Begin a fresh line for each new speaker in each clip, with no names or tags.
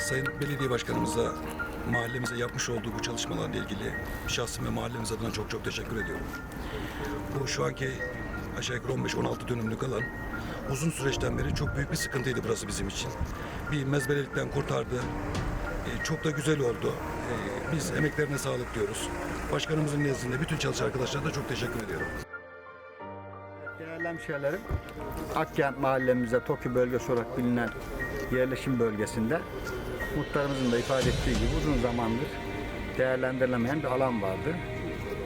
Sayın Belediye Başkanımıza mahallemize yapmış olduğu bu çalışmalarla ilgili şahsım ve mahallemiz adına çok çok teşekkür ediyorum. Bu şu anki aşağı yukarı 15-16 dönümlük alan uzun süreçten beri çok büyük bir sıkıntıydı burası bizim için. Bir mezbelelikten kurtardı. E, çok da güzel oldu. E, biz emeklerine sağlık diyoruz. Başkanımızın nezdinde bütün çalışan arkadaşlara da çok teşekkür ediyorum.
Değerli hemşehrilerim, Akkent mahallemizde TOKİ bölgesi olarak bilinen yerleşim bölgesinde muhtarımızın da ifade ettiği gibi uzun zamandır değerlendirilemeyen bir alan vardı.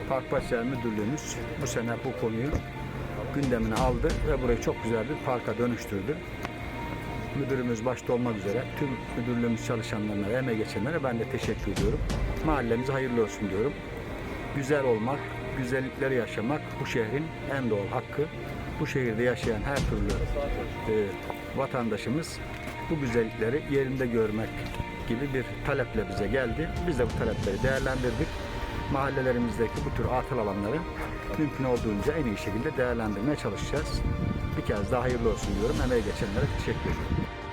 Park Bahçeler Müdürlüğümüz bu sene bu konuyu gündemine aldı ve burayı çok güzel bir parka dönüştürdü. Müdürümüz başta olmak üzere tüm müdürlüğümüz çalışanlarına ve emeği geçenlere ben de teşekkür ediyorum. Mahallemize hayırlı olsun diyorum. Güzel olmak, güzellikleri yaşamak bu şehrin en doğal hakkı. Bu şehirde yaşayan her türlü e, vatandaşımız bu güzellikleri yerinde görmek gibi bir taleple bize geldi. Biz de bu talepleri değerlendirdik. Mahallelerimizdeki bu tür atıl alanları mümkün olduğunca en iyi şekilde değerlendirmeye çalışacağız. Bir kez daha hayırlı olsun diyorum. Emeği geçenlere teşekkür ediyorum.